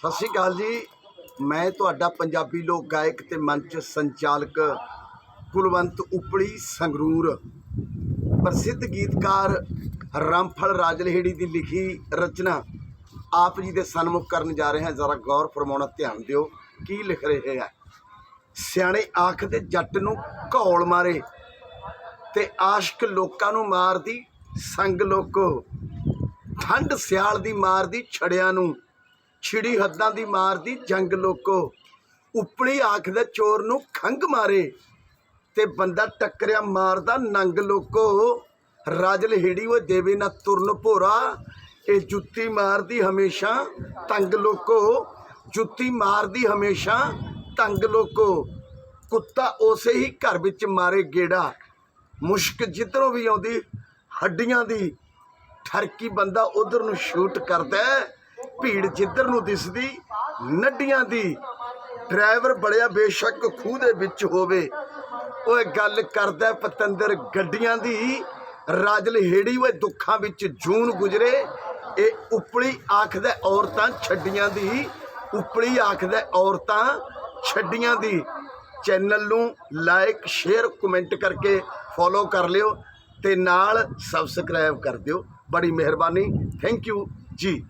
ਸਤਿ ਸ਼੍ਰੀ ਅਕਾਲ ਜੀ। ਮੈਂ ਤੁਹਾਡਾ ਪੰਜਾਬੀ ਲੋਕ ਗਾਇਕ ਤੇ ਮੰਚ ਸੰਚਾਲਕ ਕੁਲਵੰਤ ਉਪਲੀ ਸੰਗਰੂਰ। ਪ੍ਰਸਿੱਧ ਗੀਤਕਾਰ ਰਾਮਫਲ ਰਾਜਲਹੇੜੀ ਦੀ ਲਿਖੀ ਰਚਨਾ ਆਪ ਜੀ ਦੇ ਸਨਮੁਖ ਕਰਨ ਜਾ ਰਹੇ ਹਾਂ। ਜ਼ਰਾ ਗੌਰ ਫਰਮਾਉਣਾ ਧਿਆਨ ਦਿਓ ਕੀ ਲਿਖ ਰਹੇ ਹੈ ਸਿਆਣੇ ਆਖਦੇ ਜੱਟ ਨੂੰ ਘੌਲ ਮਾਰੇ ਤੇ ਆਸ਼ਕ ਲੋਕਾਂ ਨੂੰ ਮਾਰਦੀ ਸੰਗ ਲੋਕੋ ਠੰਡ ਸਿਆਲ ਦੀ ਮਾਰਦੀ ਛੜਿਆਂ ਨੂੰ। ਛਿੜੀ ਹੱਦਾਂ ਦੀ ਮਾਰਦੀ ਜੰਗ ਲੋਕੋ। ਉਪਲੀ ਆਖ ਦੇ ਚੋਰ ਨੂੰ ਖੰਗ ਮਾਰੇ ਤੇ ਬੰਦਾ ਟੱਕਰਿਆ ਮਾਰਦਾ ਨੰਗ ਲੋਕੋ। ਰਾਜਲ ਹੀੜੀ ਉਹ ਦੇਵੇ ਨਾ ਤੁਰਨ ਭੋਰਾ, ਇਹ ਜੁੱਤੀ ਮਾਰਦੀ ਹਮੇਸ਼ਾ ਤੰਗ ਲੋਕੋ। ਜੁੱਤੀ ਮਾਰਦੀ ਹਮੇਸ਼ਾ ਤੰਗ ਲੋਕੋ। ਕੁੱਤਾ ਉਸੇ ਹੀ ਘਰ ਵਿੱਚ ਮਾਰੇ ਗੇੜਾ। ਮੁਸ਼ਕ ਜਿੱਧਰੋਂ ਵੀ ਆਉਂਦੀ, ਹੱਡੀਆਂ ਦੀ ਠਰਕੀ ਬੰਦਾ ਉਧਰ ਨੂੰ ਸ਼ੂਟ ਕਰਦਾ ਭੀੜ ਜਿੱਧਰ ਨੂੰ ਦਿਸਦੀ, ਨੱਡੀਆਂ ਦੀ, ਡਰਾਈਵਰ ਬੜਿਆ ਬੇਸ਼ੱਕ ਖੂਹ ਦੇ ਵਿੱਚ ਹੋਵੇ। ਓਏ ਗੱਲ ਕਰਦਾ ਪਤੰਦਰ ਗੱਡੀਆਂ ਦੀ, ਰਾਜਲ ਹੇੜੀ ਓਏ ਦੁੱਖਾਂ ਵਿੱਚ ਜੂਨ ਗੁਜਰੇ, ਇਹ ਉਪਲੀ ਆਖਦਾ ਔਰਤਾਂ ਛੱਡੀਆਂ ਦੀ, ਉਪਲੀ ਆਖਦਾ ਔਰਤਾਂ ਛੱਡੀਆਂ ਦੀ। ਚੈਨਲ ਨੂੰ ਲਾਈਕ ਸ਼ੇਅਰ, ਕਮੈਂਟ ਕਰਕੇ ਫੋਲੋ ਕਰ ਲਿਓ ਤੇ ਨਾਲ ਸਬਸਕ੍ਰਾਈਬ ਕਰ ਦਿਓ। ਬੜੀ ਮਿਹਰਬਾਨੀ। Thank you. ਜੀ।